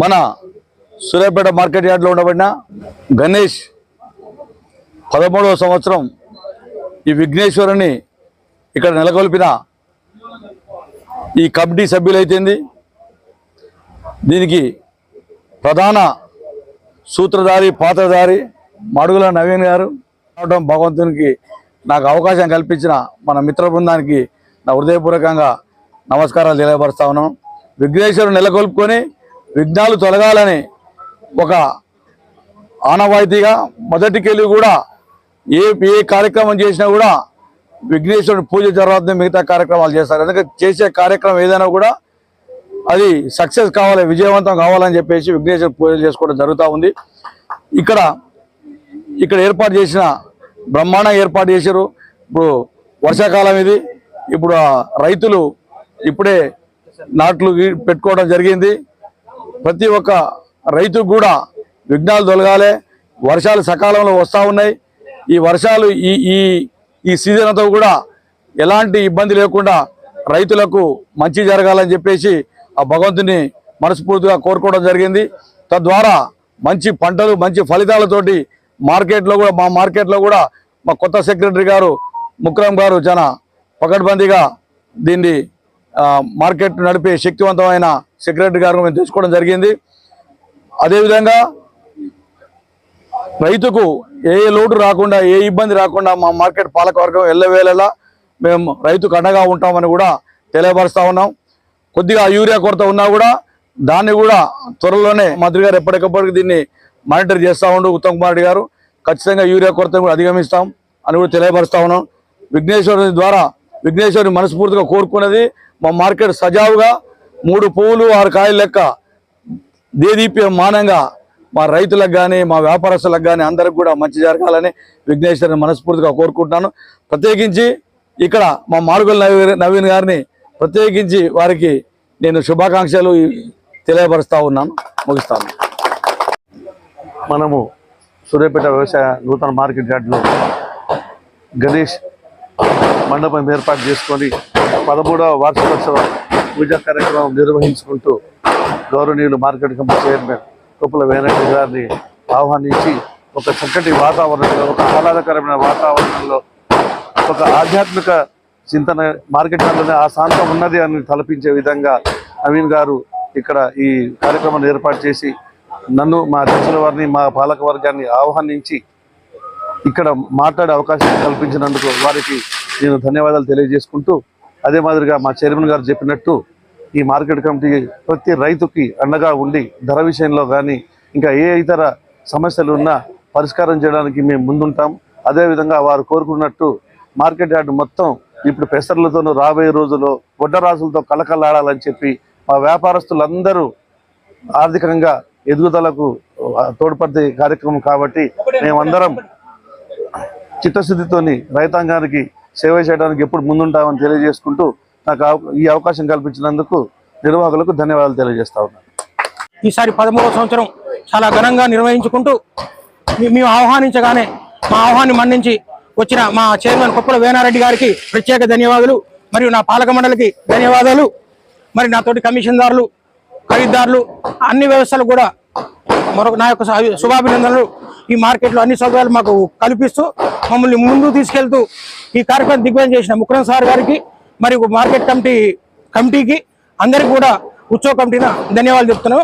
మన సూర్యాపేట మార్కెట్ యార్డ్లో ఉండబడిన గణేష్ పదమూడవ సంవత్సరం ఈ విఘ్నేశ్వరుని ఇక్కడ నెలకొల్పిన ఈ కమిటీ సభ్యులైతేంది దీనికి ప్రధాన సూత్రధారి పాత్రధారి మడుగుల నవీన్ గారు. రావడం భగవంతునికి నాకు అవకాశం కల్పించిన మన మిత్ర బృందానికి నా హృదయపూర్వకంగా నమస్కారాలు తెలియపరుస్తా ఉన్నాం. విఘ్నేశ్వరుని నెలకొల్పుకొని విఘ్నాలు తొలగాలని ఒక ఆనవాయితీగా మొదటికెళ్ళి కూడా ఏ ఏ కార్యక్రమం చేసినా కూడా విఘ్నేశ్వరుని పూజ తర్వాత మిగతా కార్యక్రమాలు చేస్తారు. ఎందుకంటే చేసే కార్యక్రమం ఏదైనా కూడా అది సక్సెస్ కావాలి విజయవంతం కావాలని చెప్పేసి విఘ్నేశ్వర పూజలు చేసుకోవడం జరుగుతూ ఉంది. ఇక్కడ ఇక్కడ ఏర్పాటు చేసిన బ్రహ్మాండంగా ఏర్పాటు చేశారు. ఇప్పుడు వర్షాకాలం ఇది. ఇప్పుడు రైతులు ఇప్పుడే నాట్లు పెట్టుకోవడం జరిగింది. ప్రతి ఒక్క రైతుకు కూడా విఘ్నాలు తొలగాలి. వర్షాలు సకాలంలో వస్తూ ఉన్నాయి. ఈ వర్షాలు ఈ ఈ ఈ సీజన్ అంతా కూడా ఎలాంటి ఇబ్బంది లేకుండా రైతులకు మంచి జరగాలని చెప్పేసి ఆ భగవంతుని మనస్ఫూర్తిగా కోరుకోవడం జరిగింది. తద్వారా మంచి పంటలు మంచి ఫలితాలతోటి మార్కెట్లో కూడా మా మార్కెట్లో కూడా మా కొత్త సెక్రటరీ గారు ముక్రమ్ గారు చాలా పకడ్బందీగా దీన్ని మార్కెట్ నడిపే శక్తివంతమైన సెక్రటరీ గారు మేము తెలుసుకోవడం జరిగింది. అదేవిధంగా రైతుకు ఏ లోటు రాకుండా ఏ ఇబ్బంది రాకుండా మా మార్కెట్ పాలకవర్గం ఎల్లవేళలా మేము రైతుకు అండగా ఉంటామని కూడా తెలియపరుస్తూ ఉన్నాం. కొద్దిగా యూరియా కొరత ఉన్నా కూడా దాన్ని కూడా త్వరలోనే మంత్రి గారు ఎప్పటికప్పటికి దీన్ని మానిటర్ చేస్తూ ఉండు ఉత్తమ్ కుమార్ రెడ్డి గారు. ఖచ్చితంగా యూరియా కొరత కూడా అధిగమిస్తాం అని కూడా తెలియపరుస్తూ ఉన్నాం. విఘ్నేశ్వరుని ద్వారా విఘ్నేశ్వరుని మనస్ఫూర్తిగా కోరుకున్నది మా మార్కెట్ సజావుగా మూడు పువ్వులు ఆరు కాయలు లెక్క దేదీప్యమానంగా మా రైతులకు కానీ మా వ్యాపారస్తులకు కానీ అందరికి కూడా మంచి జరగాలని విఘ్నేశ్వరిని మనస్ఫూర్తిగా కోరుకుంటున్నాను. ప్రత్యేకించి ఇక్కడ మా మాడుగుల నవీన్ గారిని ప్రత్యేకించి వారికి నేను శుభాకాంక్షలు తెలియపరుస్తూ ఉన్నాను. ముగిస్తాను. మనము సూర్యాపేట వ్యవసాయ నూతన మార్కెట్ యార్డ్లో గణేష్ మండపం ఏర్పాటు చేసుకొని పదమూడవ వార్షికోత్సవ పూజా కార్యక్రమం నిర్వహించుకుంటూ గౌరవనీయులు మార్కెట్ కమిటీ చైర్మన్ కుప్పల వేణరెడ్డి గారిని ఆహ్వానించి ఒక చక్కటి వాతావరణంలో ఒక ఆహ్లాదకరమైన వాతావరణంలో ఒక ఆధ్యాత్మిక చింతన మార్కెట్ ఆ శాంతం ఉన్నది అని తలపించే విధంగా నవీన్ గారు ఇక్కడ ఈ కార్యక్రమాన్ని ఏర్పాటు చేసి నన్ను మా అధ్యక్షుల వారిని మా పాలక వర్గాన్ని ఆహ్వానించి ఇక్కడ మాట్లాడే అవకాశం కల్పించినందుకు వారికి నేను ధన్యవాదాలు తెలియజేసుకుంటూ అదే మాదిరిగా మా చైర్మన్ గారు చెప్పినట్టు ఈ మార్కెట్ కమిటీ ప్రతి రైతుకి అండగా ఉండి ధర విషయంలో కానీ ఇంకా ఏ ఇతర సమస్యలు ఉన్నా పరిష్కారం చేయడానికి మేము ముందుంటాం. అదేవిధంగా వారు కోరుకున్నట్టు మార్కెట్ యార్డ్ మొత్తం ఇప్పుడు పెసర్లతోనూ రాబోయే రోజుల్లో వడ్డరాసులతో కలకలాడాలని చెప్పి మా వ్యాపారస్తులందరూ ఆర్థికంగా ఎదుగుదలకు తోడ్పడే కార్యక్రమం కాబట్టి మేమందరం చిత్తశుద్ధితోని రైతాంగానికి సేవ చేయడానికి ఎప్పుడు ముందుంటామని తెలియజేసుకుంటూ నాకు ఈ అవకాశం కల్పించినందుకు నిర్వాహకులకు ధన్యవాదాలు తెలియజేస్తా ఉన్నాను. ఈసారి పదమూడవ సంవత్సరం చాలా ఘనంగా నిర్వహించుకుంటూ మేము ఆహ్వానించగానే మా ఆహ్వాన్ని మన్నించి వచ్చిన మా చైర్మన్ కుప్పల వేనారెడ్డి గారికి ప్రత్యేక ధన్యవాదాలు మరియు నా పాలక మండలికి ధన్యవాదాలు మరి నాతోటి కమిషన్దారులు ఖరీదారులు అన్ని వ్యవస్థలు కూడా మరొక నా యొక్క శుభాభినందనలు ఈ మార్కెట్లో అన్ని సౌకర్యాలు మాకు కల్పిస్తూ మమ్మల్ని ముందు తీసుకెళ్తూ ఈ కార్యక్రమం దిగ్విజయం చేసిన ముక్రం సార్ గారికి మరియు మార్కెట్ కమిటీ కమిటీకి అందరికీ కూడా ఉత్సవ కమిటీన ధన్యవాదాలు చెప్తున్నాను.